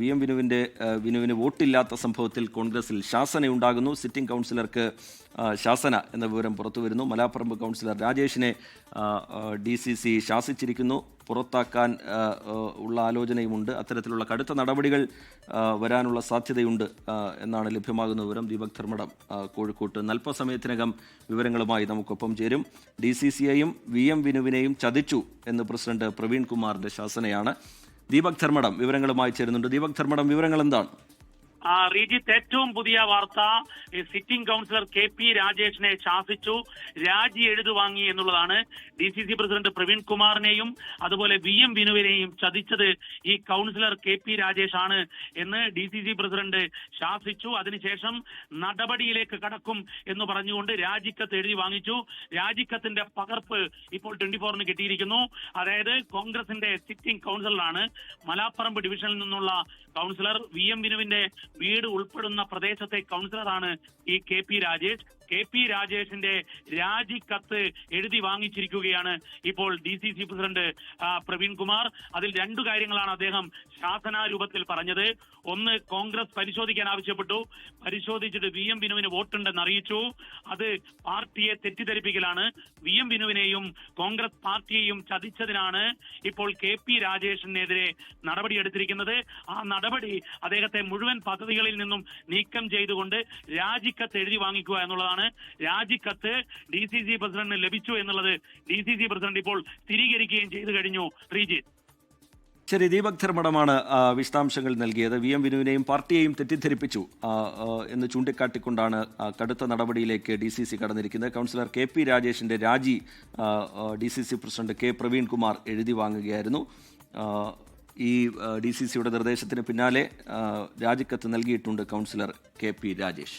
V M വിനുവിന്റെ വിനുവിന് വോട്ടില്ലാത്ത സംഭവത്തിൽ കോൺഗ്രസിൽ ശാസനയുണ്ടാകുന്നു sitting കൗൺസിലർക്ക് ശാസന എന്ന വിവരം പുറത്തു വരുന്നു. മലാപ്പറമ്പ് കൗൺസിലർ രാജേഷിനെ ഡി സി സി ശാസിച്ചിരിക്കുന്നു. പുറത്താക്കാൻ ഉള്ള ആലോചനയുമുണ്ട്. അത്തരത്തിലുള്ള കടുത്ത നടപടികൾ വരാനുള്ള സാധ്യതയുണ്ട് എന്നാണ് ലഭ്യമാകുന്ന വിവരം. ദീപക് ധർമ്മടം കോഴിക്കോട്ട് അല്പസമയത്തിനകം വിവരങ്ങളുമായി നമുക്കൊപ്പം ചേരും. ഡി സി സിയെയും വി എം വിനുവിനെയും ചതിച്ചു എന്ന് പ്രസിഡന്റ് പ്രവീൺ കുമാറിന്റെ ശാസനയാണ്. ദീപക് ധർമ്മടം വിവരങ്ങളുമായി ചേരുന്നുണ്ട്. ദീപക് ധർമ്മടം വിവരങ്ങൾ എന്താണ് റീജിത്ത് ഏറ്റവും പുതിയ വാർത്ത സിറ്റിംഗ് കൗൺസിലർ കെ പി രാജേഷിനെ ശാസിച്ചു. രാജി എഴുതു വാങ്ങി എന്നുള്ളതാണ് D C C president Praveen കുമാറിനെയും അതുപോലെ വി എം വിനുവിനെയും ചതിച്ചത് ഈ കൗൺസിലർ കെ പി രാജേഷ് ആണ് എന്ന് ഡി സി സി പ്രസിഡന്റ് ശാസിച്ചു. അതിനുശേഷം നടപടിയിലേക്ക് കടക്കും എന്ന് പറഞ്ഞുകൊണ്ട് രാജിക്കത്ത് എഴുതി വാങ്ങിച്ചു. രാജിക്കത്തിന്റെ പകർപ്പ് ഇപ്പോൾ ട്വന്റി ഫോറിന് കിട്ടിയിരിക്കുന്നു. അതായത് കോൺഗ്രസിന്റെ സിറ്റിംഗ് കൗൺസിലറാണ് മലാപ്പറമ്പ് ഡിവിഷനിൽ നിന്നുള്ള കൗൺസിലർ. വി എം വിനുവിന്റെ വീട് ഉൾപ്പെടുന്ന പ്രദേശത്തെ കൗൺസിലറാണ് ഈ K P Rajesh. K P രാജേഷിന്റെ രാജിക്കത്ത് എഴുതി വാങ്ങിച്ചിരിക്കുകയാണ് ഇപ്പോൾ D C C president Praveen Kumar. അതിൽ രണ്ടു കാര്യങ്ങളാണ് അദ്ദേഹം ശാസനാരൂപത്തിൽ പറഞ്ഞത്. ഒന്ന് കോൺഗ്രസ് പരിശോധിക്കാൻ ആവശ്യപ്പെട്ടു. പരിശോധിച്ചിട്ട് വി എം വിനുവിന് വോട്ടുണ്ടെന്ന് അറിയിച്ചു. അത് പാർട്ടിയെ തെറ്റിദ്ധരിപ്പിക്കലാണ്. വി എം വിനുവിനെയും കോൺഗ്രസ് പാർട്ടിയെയും ചതിച്ചതിനാണ് ഇപ്പോൾ കെ പി രാജേഷിനെതിരെ നടപടിയെടുത്തിരിക്കുന്നത് ആ നടപടി അദ്ദേഹത്തെ മുഴുവൻ പദ്ധതികളിൽ നിന്നും നീക്കം ചെയ്തുകൊണ്ട് രാജിക്കത്ത് എഴുതി വാങ്ങിക്കുക എന്നുള്ളതാണ് രാജിക്കത്ത് ഡി സി സി പ്രസിഡന്റിന് ലഭിച്ചു എന്നുള്ളത് ഡി സി സി പ്രസിഡന്റ് ഇപ്പോൾ സ്ഥിരീകരിക്കുകയും ചെയ്തു കഴിഞ്ഞു. ശ്രീജിത്ത്. ശരി ദീപക് ധർമ്മടമാണ് വിശദാംശങ്ങൾ നൽകിയത്. വി എം വിനുവിനെയും പാർട്ടിയെയും തെറ്റിദ്ധരിപ്പിച്ചു എന്ന് ചൂണ്ടിക്കാട്ടിക്കൊണ്ടാണ് കടുത്ത നടപടിയിലേക്ക് ഡി സി സി കടന്നിരിക്കുന്നത്. കൗൺസിലർ കെ പി രാജേഷിന്റെ രാജി D C C president K Praveen Kumar എഴുതി വാങ്ങുകയായിരുന്നു. ഈ ഡി സി സിയുടെ നിർദ്ദേശത്തിന് പിന്നാലെ രാജിക്കത്ത് നൽകിയിട്ടുണ്ട് കൗൺസിലർ കെ പി രാജേഷ്.